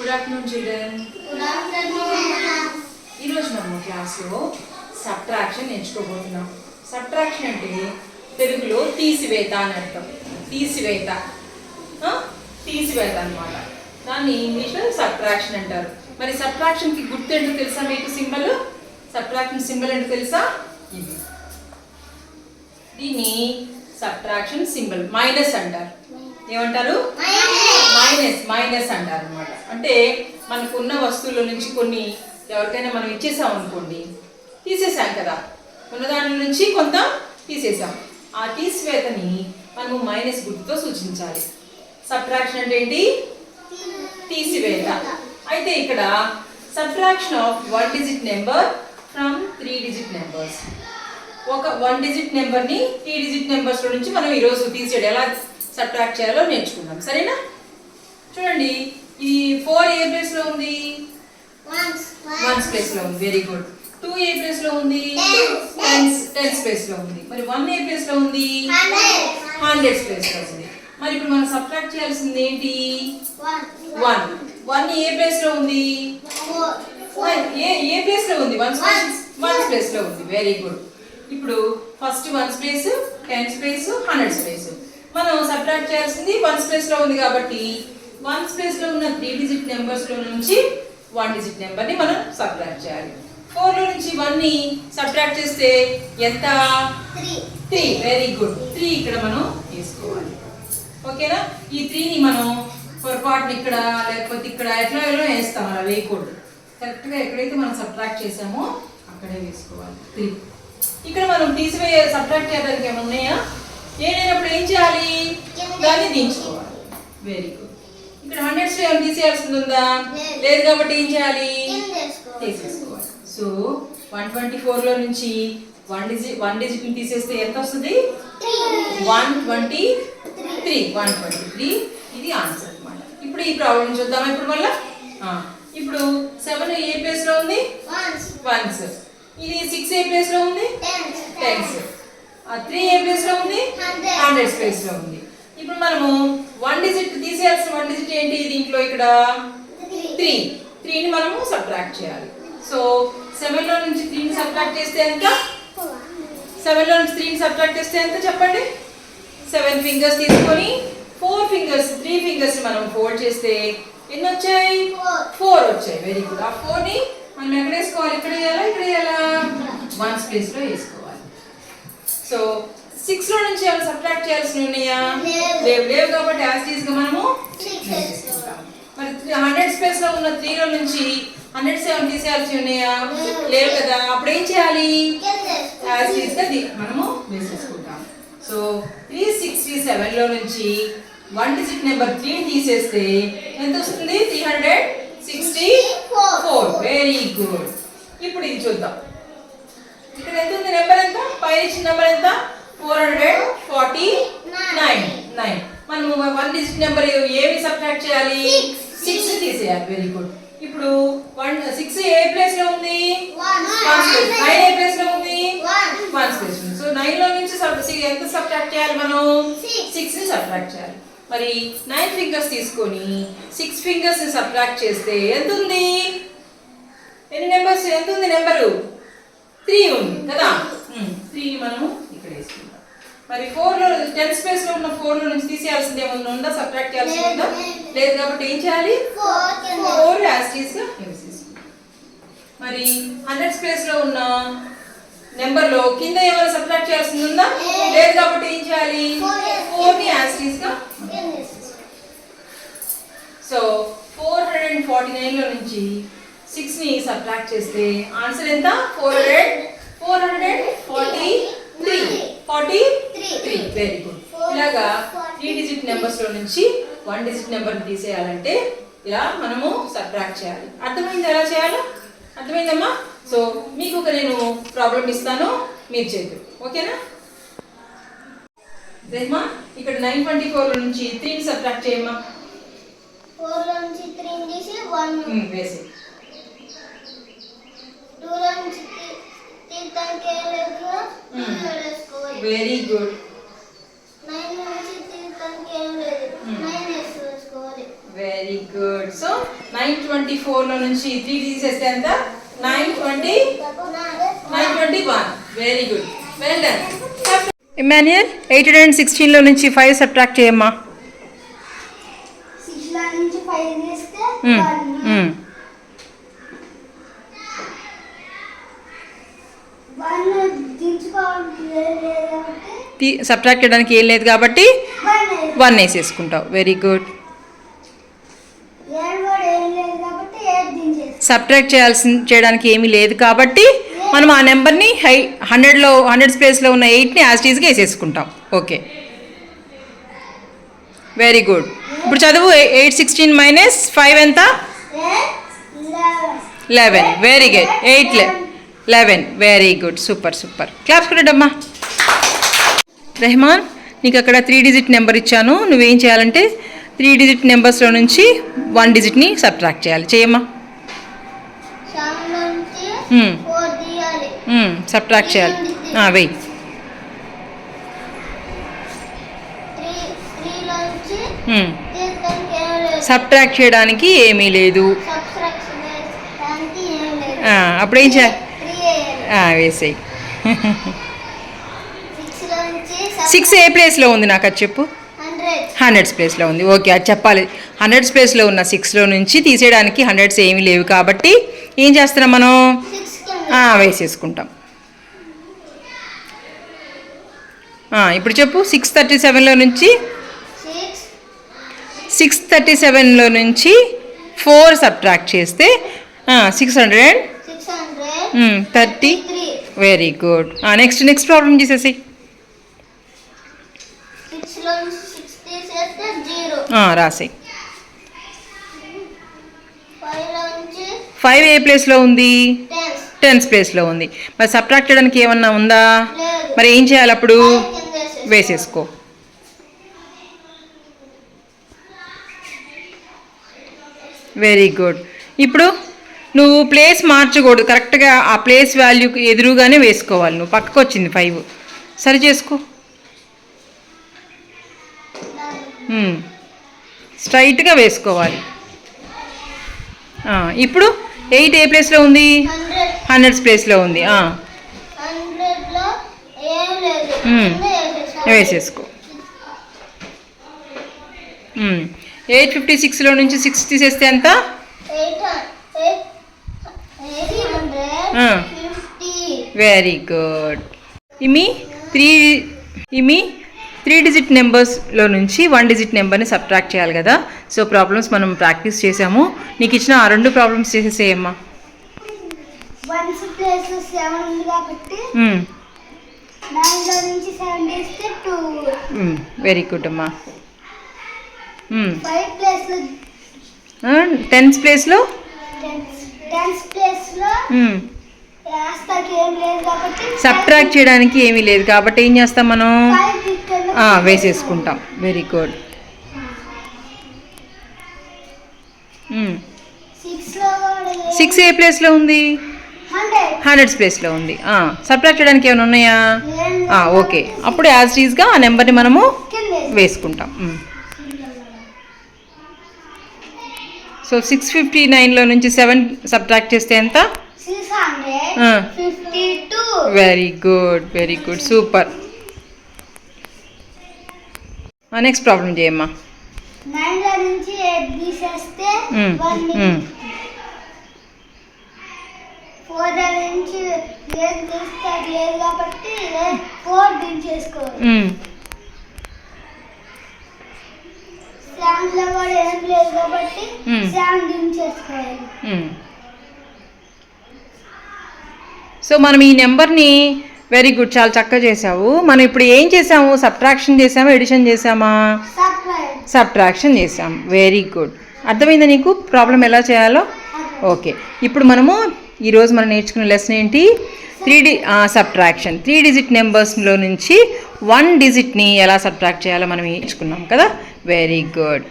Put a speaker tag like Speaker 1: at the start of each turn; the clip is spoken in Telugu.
Speaker 1: గుడ్ ఆఫ్టర్నూన్ చిల్డ్రన్ ఈరోజు మనము క్లాస్లో సబ్ట్రాక్షన్ నేర్చుకోబోతున్నాం సబ్ట్రాక్షన్ అంటే తెలుగులో తీసివేత అని అర్థం తీసివేత? తీసివేత అన్నమాట దాన్ని ఇంగ్లీష్లో సబ్ట్రాక్షన్ అంటారు మరి సబ్ట్రాక్షన్కి గుర్తు ఏంటో తెలుసా మీకు సింబల్ సబ్ట్రాక్షన్ సింబల్ ఏంటో తెలుసా ఇది దీన్ని సబ్ట్రాక్షన్ సింబల్ మైనస్ అంటారు ఏమంటారు మైనస్ మైనస్ అంటారు అనమాట అంటే మనకు ఉన్న వస్తువుల నుంచి కొన్ని ఎవరికైనా మనం ఇచ్చేసాం అనుకోండి తీసేసాం కదా. ఉన్నదాని నుంచి కొంత తీసేసాం. ఆ తీసివేతని మనము మైనస్ గుర్తుతో సూచించాలి. సబ్ట్రాక్షన్ అంటే ఏంటి? తీసివేత. అయితే ఇక్కడ subtraction of one digit number from three digit numbers. ఒక వన్ డిజిట్ నెంబర్ని త్రీ డిజిట్ నెంబర్స్ నుంచి మనం ఈరోజు తీసేయడం ఎలా సబ్ట్రాక్ట్ చేయాలో నేర్చుకుందాం. సరేనా? చూడండి ఈ ఫోర్ ఏ ప్లేస్లో ఉంది వన్స్ ప్లేస్లో ఉంది వెరీ గుడ్ టూ ఏ ప్లేస్లో ఉంది టెన్స్ ప్లేస్లో ఉంది మరి వన్ ఏ ప్లేస్లో ఉంది హండ్రెడ్స్ ప్లేస్లో ఉంది మరి ఇప్పుడు మనం సబ్ట్రాక్ట్ చేయాల్సింది ఏంటి వన్ వన్ ఏ ప్లేస్లో ఉంది ఏ ఏ ప్లేస్లో ఉంది వన్స్ వన్స్ ప్లేస్లో ఉంది వెరీ గుడ్ ఇప్పుడు first ones place tens place hundreds place మనం సబ్ట్రాక్ట్ చేయాల్సింది వన్స్ ప్లేస్లో ఉంది కాబట్టి వన్స్ ప్లేస్లో ఉన్న త్రీ డిజిట్ నెంబర్స్లో నుంచి వన్ డిజిట్ నెంబర్ని మనం సబ్ట్రాక్ట్ చేయాలి. ఫోర్లో నుంచి వన్ని సబ్ట్రాక్ట్ చేస్తే ఎంత? త్రీ వెరీ గుడ్ త్రీ ఇక్కడ మనం తీసుకోవాలి. ఓకేనా ఈ త్రీని మనం పొరపాటుని ఇక్కడ లేకపోతే ఇక్కడ ఎట్లా ఎలా వేస్తాం. అలా వేయకూడదు. కరెక్ట్గా ఎక్కడైతే మనం సబ్ట్రాక్ట్ చేసామో అక్కడే వేసుకోవాలి. త్రీ ఇక్కడ మనం తీసివేయ సబ్ట్రాక్ట్ చేయడానికి ఏమైనా ఉన్నాయా? ఏదైనప్పుడు ఏం చేయాలి? దాన్ని దించుకోవాలి. వెరీ గుడ్ ఇక్కడ హండ్రెడ్స్ ఏమైనా తీసేయాల్సింది ఉందా? లేదు. కాబట్టి ఏం చేయాలి? తీసేసుకోవాలి. సో వన్ ట్వంటీ ఫోర్లో నుంచి వన్ డిజిట్ వన్ డిజిట్ తీసేస్తే ఎంత వస్తుంది? One twenty three one twenty three ఇది ఆన్సర్ అన్నమాట. ఇప్పుడు ఈ ప్రాబ్లం చూద్దాం ఇప్పుడు మళ్ళా? ఇప్పుడు సెవెన్ ఏ ప్లేస్లో ఉంది? వన్స్ ఇది సిక్స్ ఏ ప్లేస్లో ఉంది? టెన్స్ త్రీ ఏ ప్లేస్లో ఉంది. హండ్రెడ్ ప్లేస్లో ఉంది. మనము వన్ డిజిట్ తీసేయాల్సిన వన్ డిజిట్ ఏంటి దీంట్లో ఇక్కడ? త్రీ త్రీని మనము సబ్ట్రాక్ట్ చేయాలి. సో సెవెన్లో నుంచి త్రీని సబ్ట్రాక్ట్ చేస్తే ఎంత? సెవెన్లో నుంచి త్రీని సబ్ట్రాక్ట్ చేస్తే ఎంత చెప్పండి? సెవెన్ ఫింగర్స్ తీసుకొని ఫోర్ ఫింగర్స్ త్రీ ఫింగర్స్ మనం ఫోల్డ్ చేస్తే ఎన్ని వచ్చాయి? ఫోర్ వచ్చాయి. వెరీ గుడ్ ఆ ఫోర్ని మనం ఎక్కడ వేసుకోవాలి? ఇక్కడ వేయాలా? ఇక్కడ వేయాలా? వన్స్ ప్లేస్లో వేసుకోవాలి. సో సిక్స్లో నుంచి ఏమైనా సబ్ట్రాక్ట్ చేయాల్సి ఉన్నాయా?
Speaker 2: లేవు.
Speaker 1: లేవు కాబట్టి యాజ్ ఈజ్గా మనము. మరి హండ్రెడ్ స్పేస్లో ఉన్న త్రీలో నుంచి హండ్రెడ్ సెవెన్ తీసేయాల్సి ఉన్నాయా?
Speaker 2: లేవు.
Speaker 1: లేవు కదా. అప్పుడు ఏం చేయాలి? యాజ్ ఈజ్గా మనము వేసేసుకుంటాం. సో త్రీ సిక్స్టీ సెవెన్లో నుంచి వన్ డిజిట్ నెంబర్ త్రీ తీసేస్తే ఎంత వస్తుంది? Three hundred sixty four very good ఇప్పుడు ఇది చూద్దాం. ఇక్కడ ఎంత ఉంది? నెంబర్ ఎంత? పై ఇచ్చిన నెంబర్ ఎంత? Four hundred forty nine. Nine. మనము వన్ డిజిట్ నెంబర్ ఏమి సబ్ట్రాక్ట్ చేయాలి. సిక్స్. తీసేయాలి. వెరీ గుడ్ ఇప్పుడు వన్ సిక్స్ ఏ ప్లేస్లో ఉంది. నైన్ ఏ ప్లేస్లో ఉంది. వన్ ప్లేస్ ఉంది. సో నైన్లో నుంచి ఎంత సబ్ట్రాక్ట్ చేయాలి మనం. సిక్స్ని సబ్ట్రాక్ట్ చేయాలి. మరి నైన్ ఫింగర్స్ తీసుకొని సిక్స్ ఫింగర్స్ని సబ్ట్రాక్ట్ చేస్తే ఎంత ఉంది? ఎన్ని నెంబర్స్? ఎంత ఉంది నెంబరు? త్రీ ఉంది కదా? త్రీని మనం ఇక్కడ వేసుకుంటాం మరి ఫోర్లో టెన్ స్పేస్లో ఉన్న ఫోర్లో నుంచి తీసేయాల్సింది ఏమన్నా ఉందా? సబ్ట్రాక్ట్ చేయాల్సింది ఉందా?
Speaker 2: లేదు.
Speaker 1: కాబట్టి ఏం చేయాలి. ఫోర్ యాస్టీస్గా మరి హండ్రెడ్ స్పేస్లో ఉన్న నెంబర్లో కింద ఏమైనా సబ్ట్రాక్ట్ చేయాల్సింది ఉందా?
Speaker 2: లేదు.
Speaker 1: కాబట్టి ఏం చేయాలి. ఫోర్ని యాస్టీస్గా so four hundred and forty నైన్లో నుంచి సిక్స్ని సబ్ట్రాక్ట్ చేస్తే ఆన్సర్ ఎంత? Four hundred four hundred forty three forty three very good ఇలాగా త్రీ డిజిట్ నెంబర్స్లో నుంచి వన్ డిజిట్ నెంబర్ తీసేయాలంటే ఇలా మనము సబ్ట్రాక్ట్ చేయాలి. అర్థమైంది ఎలా చేయాలో? అర్థమైందమ్మా? సో మీకు ఒక నేను ప్రాబ్లం ఇస్తాను మీరు చేద్దాం ఓకేనా? రేమా ఇక్కడ నైన్ ట్వంటీ ఫోర్ నుంచి త్రీని సబ్ట్రాక్ట్ చేయమ్మా.
Speaker 2: ఫోర్ నుంచి త్రీ తీసి వన్
Speaker 1: వేసి
Speaker 2: టూ నుంచి
Speaker 1: Hmm.
Speaker 2: వేసుకోవాలి
Speaker 1: very good. Hmm. Very good. So nine twenty ఫోర్లో నుంచి త్రీ తీసేస్తే ఎంత? Nine twenty nine twenty one very good well done Emmanuel eight hundred and సిక్స్టీన్లో నుంచి ఫైవ్ సబ్ట్రాక్ట్ చేయమ్మా.
Speaker 2: సిక్స్లో నుంచి ఫైవ్ తీస్తే
Speaker 1: Mm,
Speaker 2: వన్
Speaker 1: mm.
Speaker 2: వన్ దించుకోవాలి.
Speaker 1: సబ్ట్రాక్ట్ చేయడానికి ఏం లేదు కాబట్టి
Speaker 2: వన్
Speaker 1: వేసేసుకుంటావు. వెరీ గుడ్ సబ్ట్రాక్ట్ చేయాల్సి చేయడానికి ఏమీ లేదు కాబట్టి మనం ఆ నెంబర్ని హై హండ్రెడ్లో హండ్రెడ్స్ ప్లేస్లో ఉన్న ఎయిట్ని యాజ్ టీజ్గా వేసేసుకుంటాం. ఓకే వెరీ గుడ్ ఇప్పుడు చదువు ఎయిట్ సిక్స్టీన్ మైనస్ ఫైవ్ ఎంత? Eleven. Very good eight eleven very good super super claps కొట్టమ్మా Rahman నీకు అక్కడ త్రీ డిజిట్ నెంబర్ ఇచ్చాను. నువ్వేం చేయాలంటే త్రీ డిజిట్ నెంబర్స్లో నుంచి వన్ డిజిట్ని సబ్ట్రాక్ట్ చేయాలి. చేయమ్మా.
Speaker 2: నుంచి
Speaker 1: Hmm. సబ్ట్రాక్ట్ చేయాలి. వెయ్యి
Speaker 2: నుంచి
Speaker 1: Hmm. సబ్ట్రాక్ట్ చేయడానికి ఏమీ లేదు. అప్పుడు ఏం చేయాలి? వేసేయి.
Speaker 2: సిక్స్
Speaker 1: ఏ ప్లేస్లో ఉంది నాకు అది చెప్పు.
Speaker 2: హండ్రెడ్.
Speaker 1: హండ్రెడ్స్ ప్లేస్లో ఉంది. ఓకే అది చెప్పాలి. హండ్రెడ్స్ ప్లేస్లో ఉన్న సిక్స్లో నుంచి తీసేయడానికి హండ్రెడ్స్ ఏమీ లేవు కాబట్టి ఏం చేస్తున్నాం మనం? వేసేసుకుంటాం. ఇప్పుడు చెప్పు. సిక్స్ థర్టీ సెవెన్లో నుంచి
Speaker 2: సిక్స్
Speaker 1: థర్టీ సెవెన్లో నుంచి ఫోర్ సబ్ట్రాక్ట్ చేస్తే six hundred
Speaker 2: six hundred
Speaker 1: thirty. Very good next next problem చేసేసి.
Speaker 2: జీరో
Speaker 1: రాసేయి
Speaker 2: ఫైవ్
Speaker 1: ఏ ప్లేస్లో ఉంది?
Speaker 2: టెన్స్
Speaker 1: టెన్స్ ప్లేస్లో ఉంది. మరి సబ్ట్రాక్ట్ చేయడానికి ఏమన్నా ఉందా? మరి ఏం చేయాలి అప్పుడు.
Speaker 2: వేసేసుకో.
Speaker 1: వెరీ గుడ్ ఇప్పుడు? నువ్వు ప్లేస్ మార్చకూడదు. కరెక్ట్గా ఆ ప్లేస్ వాల్యూకి ఎదురుగానే వేసుకోవాలి. నువ్వు పక్కకు వచ్చింది ఫైవ్ సరి చేసుకో. Hmm. స్ట్రైట్గా వేసుకోవాలి. ఇప్పుడు ఎయిట్ ఏ ప్లేస్లో ఉంది?
Speaker 2: హండ్రెడ్
Speaker 1: హండ్రెడ్స్ ప్లేస్లో ఉంది.
Speaker 2: Hmm. వేసేసుకో.
Speaker 1: వేసేసుకో ఎయిట్ ఫిఫ్టీ సిక్స్లో నుంచి సిక్స్ తీసేస్తే ఎంత
Speaker 2: ఎయిట్ హ- ఎయిట్ ఎయిట్ హండ్రెడ్
Speaker 1: ఆ.
Speaker 2: ఫిఫ్టీ
Speaker 1: వెరీ గుడ్ ఇమి త్రీ ఇమి త్రీ డిజిట్ నెంబర్స్లో నుంచి వన్ డిజిట్ నెంబర్ని సబ్ట్రాక్ట్ చేయాలి కదా. సో ప్రాబ్లమ్స్ మనం ప్రాక్టీస్ చేసాము నీకు ఇచ్చిన ఆ రెండు ప్రాబ్లమ్స్ చేసేసేయమ్మా వెరీ గుడ్ అమ్మా.
Speaker 2: ఫైవ్
Speaker 1: ప్లేస్లో?
Speaker 2: టెన్స్ ప్లేస్లో
Speaker 1: సబ్ట్రాక్ట్ చేయడానికి ఏమీ లేదు కాబట్టి ఏం చేస్తాం మనం? వేసేసుకుంటాం. వెరీ గుడ్
Speaker 2: సిక్స్
Speaker 1: ఏ ప్లేస్లో ఉంది?
Speaker 2: హండ్రెడ్
Speaker 1: హండ్రెడ్స్ ప్లేస్లో ఉంది. సబ్ట్రాక్ట్ చేయడానికి ఏమైనా ఉన్నాయా? ఓకే అప్పుడు యాజ్ టీజ్గా ఆ నెంబర్ని మనము వేసుకుంటాం. సో సిక్స్ ఫిఫ్టీ నైన్లో నుంచి సెవెన్ సబ్ట్రాక్ట్ చేస్తే ఎంత? Very good very good super next problem చేయమ్మా
Speaker 2: నుంచి తీసేస్తే. ఫోర్ నుంచి ఏది లేదు కాబట్టి ఫోర్ దించేసుకోవాలి
Speaker 1: మ్మ్.
Speaker 2: సెవెన్లో కూడా ఏం లేదు కాబట్టి
Speaker 1: మ్మ్.
Speaker 2: సెవెన్ దించేసుకోవాలి
Speaker 1: మ్మ్. సో మనం ఈ నెంబర్ని వెరీ గుడ్ చాలా చక్కగా చేసావు మనం ఇప్పుడు ఏం చేసాము సబ్ట్రాక్షన్ చేసామా ఎడిషన్ చేసామా సబ్ట్రాక్షన్. చేసాం వెరీ గుడ్. అర్థమైందా నీకు? ప్రాబ్లం ఎలా చేయాలో? ఓకే. ఇప్పుడు మనము ఈరోజు మనం నేర్చుకున్న లెసన్ ఏంటి? Three D subtraction. Three digit నెంబర్స్లో నుంచి వన్ డిజిట్ని ఎలా సబ్ట్రాక్ట్ చేయాలో మనం నేర్చుకున్నాం కదా? Very good.